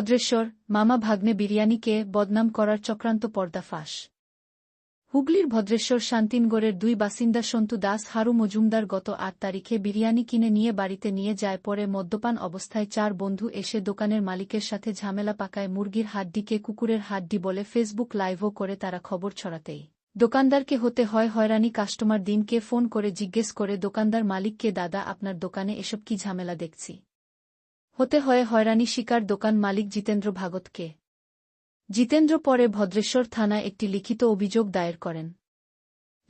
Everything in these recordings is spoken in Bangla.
ভদ্রেশ্বর, মামা ভাগ্নে বিরিয়ানিকে বদনাম করার চক্রান্ত পর্দাফাঁস হুগলির ভদ্রেশ্বর শান্তিনগরের দুই বাসিন্দা সন্তু দাস হারু মজুমদার গত আট তারিখে বিরিয়ানি কিনে নিয়ে বাড়িতে নিয়ে যায় পরে মদ্যপান অবস্থায় চার বন্ধু এসে দোকানের মালিকের সাথে ঝামেলা পাকায় মুরগির হাড্ডিকে কুকুরের হাড্ডি বলে ফেসবুক লাইভও করে তারা খবর ছড়াতেই। দোকানদারকে হতে হয় হয়রানি কাস্টমার দিনকে ফোন করে জিজ্ঞেস করে দোকানদার মালিককে, দাদা, আপনার দোকানে এসব কি ঝামেলা দেখছি? হতে হয় হয়রানি শিকার দোকান মালিক জিতেন্দ্র ভাগতকে। জিতেন্দ্র পরে ভদ্রেশ্বর থানায় একটি লিখিত অভিযোগ দায়ের করেন।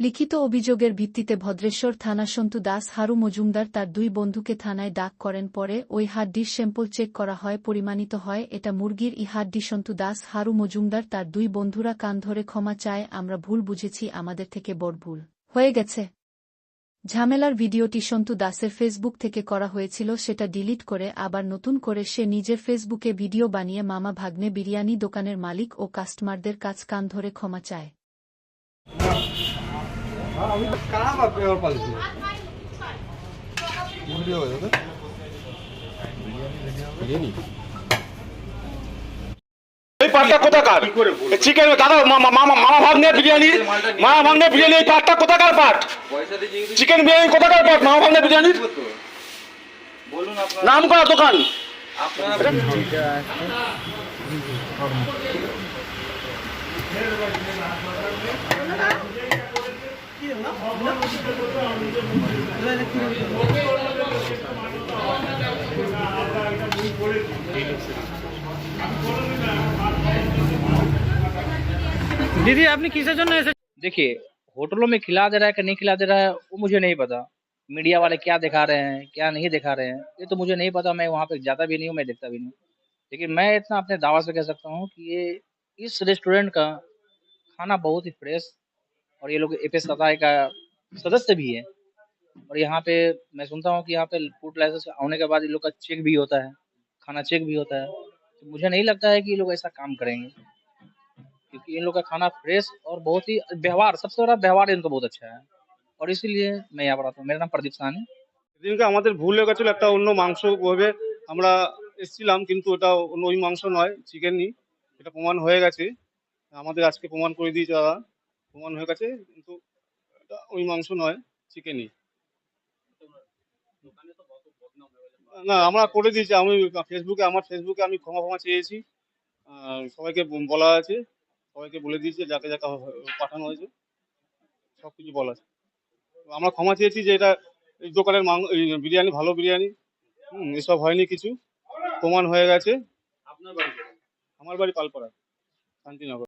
লিখিত অভিযোগের ভিত্তিতে ভদ্রেশ্বর থানা সন্তু দাস হারু মজুমদার তার দুই বন্ধুকে থানায় ডাক করেন পরে ওই হাড্ডির স্যাম্পল চেক করা হয়, পরিমাণিত হয়, এটা মুরগির ই হাড্ডি সন্তু দাস হারু মজুমদার তার দুই বন্ধুরা কান ধরে ক্ষমা চায়, আমরা ভুল বুঝেছি, আমাদের থেকে বড় ভুল। হয়ে গেছে। ঝামেলার ভিডিওটি সন্তু দাসের ফেসবুক থেকে করা হয়েছিল সেটা ডিলিট করে আবার নতুন করে সে নিজের ফেসবুকে ভিডিও বানিয়ে মামা ভাগ্নে বিরিয়ানি দোকানের মালিক ও কাস্টমারদের কাছ কান ধরে ক্ষমা চায়। कहाँ পাটটা কোথাকার? চিকেন দাদা মামা ভাগ্নে বিরিয়ানি মামা ভাগ্নে বিরিয়ানি এই পাটটা কোথাকার পাট? চিকেন বিরিয়ানি কোথাকার পাট? মামা ভাগ্নে বিরিয়ানির? নাম করা দোকান। दीदी, आपने किसके जন্য ऐसे देखिए, होटलों में खिला दे रहा है कि नहीं खिला दे रहा है, वो मुझे नहीं पता। मीडिया वाले क्या दिखा रहे हैं, क्या नहीं दिखा रहे हैं, ये तो मुझे नहीं पता, मैं वहाँ पे जाता भी नहीं हूँ, मैं देखता भी नहीं लेकिन मैं इतना अपने दावा से कह सकता हूँ कि ये इस रेस्टोरेंट का खाना बहुत ही फ्रेश और ये लोग एपीएस सताई का सदस्य भी है। और यहाँ पे मैं सुनता हूँ कि यहाँ पे फ़ूड लाइसेंस आने के बाद इन लोग का चेक भी होता है, खाना चेक भी होता है। तो मुझे नहीं लगता है कि ये लोग ऐसा काम करेंगे। क्योंकि इन लोग का खाना फ्रेश और बहुत ही व्यवहार सबसे बड़ा व्यवहार इनका बहुत अच्छा है और इसीलिए मैं यहाँ पर आता हूँ मेरा नाम प्रदीप साहनी সেদিনকে আমাদের ভুল হয়ে গেছিল একটা অন্য মাংস ভেবে আমরা এসেছিলাম কিন্তু ওটা অন্য ওই মাংস নয় চিকেনই এটা প্রমাণ হয়ে গেছে আমাদের আজকে প্রমাণ করে দিয়েছে দাদা প্রমাণ হয়ে গেছে কিন্তু এটা ওই মাংস নয় চিকেনই না আমরা করে দিয়েছি আমি ফেসবুকে আমার ফেসবুকে আমি ক্ষমা ক্ষমা চেয়েছি আর সবাইকে ব- বলা আছে সবাইকে বলে দিয়েছে যাকে যাকে পাঠানো হয়েছে। সব কিছু বলা আছে। আমরা ক্ষমা চেয়েছি যে এটা এই দোকানের মাং বিরিয়ানি ভালো বিরিয়ানি হুম এসব হয়নি কিছু। প্রমাণ হয়ে গেছে। আমার বাড়ি পালপাড়া শান্তিনগর।